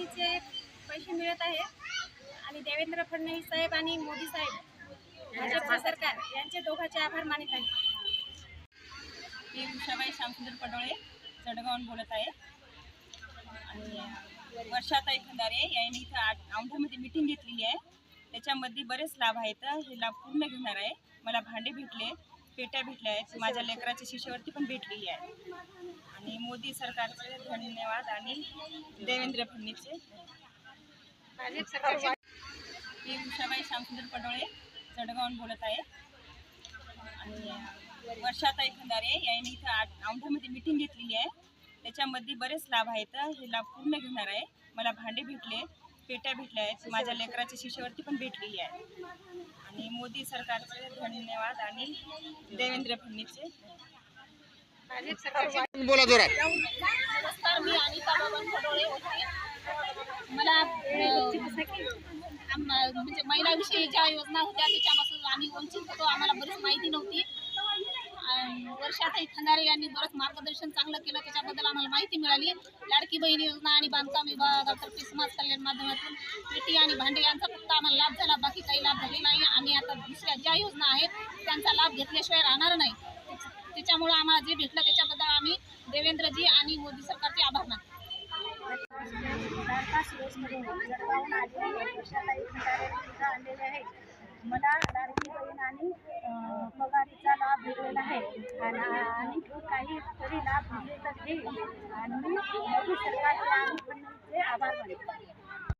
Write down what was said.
योजनेचे पैसे मिळत आहे आणि देवेंद्र फडणवीस साहेब आणि मोदी साहेब भाजपचं सरकार यांचे दोघांचे आभार मानित आहे मी उषाबाई श्यामसुंदर पडोळे चडगावून बोलत आहे. आणि वर्षाताई खंदारे यांनी इथं औंढ्यामध्ये मिटिंग घेतलेली आहे. त्याच्यामध्ये बरेच लाभ आहेत. हे लाभ पूर्ण घेणार आहे. मला भांडे भेटले. पेट्या भेटल्या आहेत. माझ्या लेकराच्या शिष्यवरती पण भेटलेली आहे. आणि मोदी सरकारचे धन्यवाद आणि देवेंद्र फडणवीसचे. मी उषाबाई श्यामसुंदर पडोळे चडगावून बोलत आहे. आणि वर्षाताई खंदारे यांनी इथं आठ औंढ्यामध्ये मिटिंग घेतलेली आहे. त्याच्यामध्ये बरेच लाभ आहेत. हे लाभ पूर्ण घेणार आहे. मला भांडे भेटले. पेट्या भेटल्या आहेत. माझ्या लेकराच्या शिष्यवरती पण भेटलेली आहे. आणि मोदी सरकारचे धन्यवाद आणि देवेंद्र फडणवीसचे. बोला जोरात. नमस्कार मी अनिता होते. मला म्हणजे महिलाविषयी ज्या योजना होत्या त्याच्यापासून आम्ही वंचित होतो. आम्हाला बरीच माहिती नव्हती. वर्षातही खंडारे यांनी बरंच मार्गदर्शन चांगलं केलं त्याच्याबद्दल आम्हाला माहिती मिळाली. लाडकी बहीण योजना आणि बांधकाम विभागातर्फे समाज कल्याण माध्यमातून पेटी आणि भांडे यांचा फक्त आम्हाला लाभ झाला बाकी काही लाभ झाले नाही. आम्ही आता दुसऱ्या ज्या योजना आहेत त्यांचा लाभ घेतल्याशिवाय राहणार नाही. त्याच्यामुळं आम्हाला जे भेटलं त्याच्याबद्दल आम्ही देवेंद्रजी आणि मोदी सरकारचे आभार मानतो. मला लाडकी जळगावून आलेले वर्षाताई खंडारे इथं आलेले आहे मला लाडकी बहीण आणि अं, आहे. आणि काही तरी लाभ भेटले तर आणि मोदी सरकारचे आणि फडणवीसचे आभार मानतो.